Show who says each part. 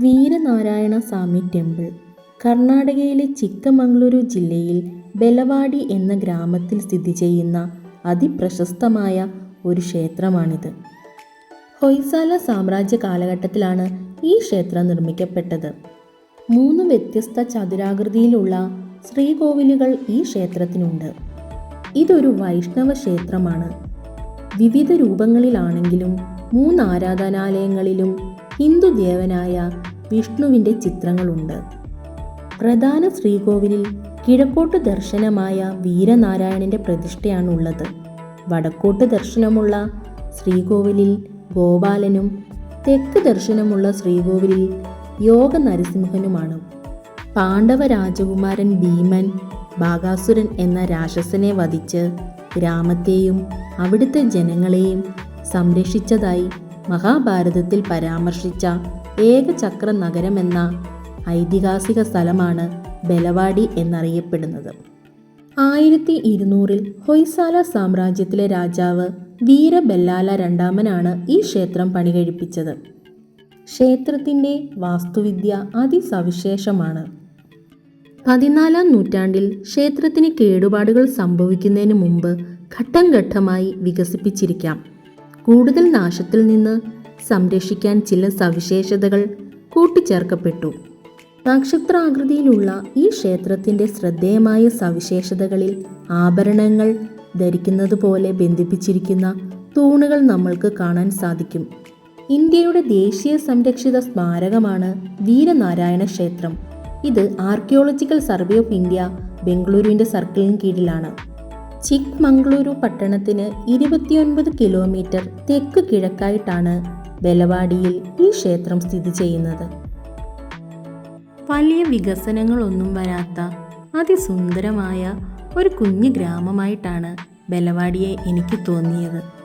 Speaker 1: വീരനാരായണ സ്വാമി temple. കർണാടകയിലെ ചിക്കമംഗളൂരു ജില്ലയിൽ ബെലവാടി എന്ന ഗ്രാമത്തിൽ സ്ഥിതി ചെയ്യുന്ന അതിപ്രശസ്തമായ ഒരു ക്ഷേത്രമാണിത്. ഹൊയ്സാല സാമ്രാജ്യ കാലഘട്ടത്തിലാണ് ഈ ക്ഷേത്രം നിർമ്മിക്കപ്പെട്ടത്. മൂന്ന് വ്യത്യസ്ത ചതുരാകൃതിയിലുള്ള ശ്രീകോവിലുകൾ ഈ ക്ഷേത്രത്തിനുണ്ട്. ഇതൊരു വൈഷ്ണവ ക്ഷേത്രമാണ്. വിവിധ രൂപങ്ങളിലാണെങ്കിലും മൂന്ന് ആരാധനാലയങ്ങളിലും ഹിന്ദു ദേവനായ വിഷ്ണുവിന്റെ ചിത്രങ്ങളുണ്ട്. പ്രധാന ശ്രീകോവിലിൽ കിഴക്കോട്ട് ദർശനമായ വീരനാരായണന്റെ പ്രതിഷ്ഠയാണുള്ളത്. വടക്കോട്ട് ദർശനമുള്ള ശ്രീകോവിലിൽ ഗോപാലനും തെക്ക് ദർശനമുള്ള ശ്രീകോവിലിൽ യോഗ നരസിംഹനുമാണ് പാണ്ഡവ രാജകുമാരൻ ഭീമൻ ബാഗാസുരൻ എന്ന രാക്ഷസനെ വധിച്ച് ഗ്രാമത്തെയും അവിടുത്തെ ജനങ്ങളെയും സംരക്ഷിച്ചതായി മഹാഭാരതത്തിൽ പരാമർശിച്ച ഏകചക്ര നഗരമെന്ന ഐതിഹാസിക സ്ഥലമാണ് ബലവാടി എന്നറിയപ്പെടുന്നത്. ആയിരത്തി ഇരുന്നൂറിൽ ഹൊയ്സാല സാമ്രാജ്യത്തിലെ രാജാവ് വീരബല്ലാല രണ്ടാമനാണ് ഈ ക്ഷേത്രം പണികഴിപ്പിച്ചത്. ക്ഷേത്രത്തിന്റെ വാസ്തുവിദ്യ അതിസവിശേഷമാണ്. പതിനാലാം നൂറ്റാണ്ടിൽ ക്ഷേത്രത്തിന് കേടുപാടുകൾ സംഭവിക്കുന്നതിന് മുമ്പ് ഘട്ടം ഘട്ടമായി വികസിപ്പിച്ചിരിക്കാം. കൂടുതൽ നാശത്തിൽ നിന്ന് സംരക്ഷിക്കാൻ ചില സവിശേഷതകൾ കൂട്ടിച്ചേർക്കപ്പെട്ടു. നക്ഷത്രാകൃതിയിലുള്ള ഈ ക്ഷേത്രത്തിന്റെ ശ്രദ്ധേയമായ സവിശേഷതകളിൽ ആഭരണങ്ങൾ ധരിക്കുന്നത് പോലെ ബന്ധിപ്പിച്ചിരിക്കുന്ന തൂണുകൾ നമ്മൾക്ക് കാണാൻ സാധിക്കും. ഇന്ത്യയുടെ ദേശീയ സംരക്ഷിത സ്മാരകമാണ് വീരനാരായണ ക്ഷേത്രം. ഇത് ആർക്കിയോളജിക്കൽ സർവേ ഓഫ് ഇന്ത്യ ബംഗളൂരുവിന്റെ സർക്കിളിന് കീഴിലാണ്. ചിക്മംഗളൂരു പട്ടണത്തിന് ഇരുപത്തിയൊൻപത് കിലോമീറ്റർ തെക്ക് കിഴക്കായിട്ടാണ് ബലവാടിയിൽ ഈ ക്ഷേത്രം സ്ഥിതി ചെയ്യുന്നത്. വലിയ വികസനങ്ങളൊന്നും വരാത്ത അതിസുന്ദരമായ ഒരു കുഞ്ഞു ഗ്രാമമായിട്ടാണ് ബലവാടിയെ എനിക്ക് തോന്നിയത്.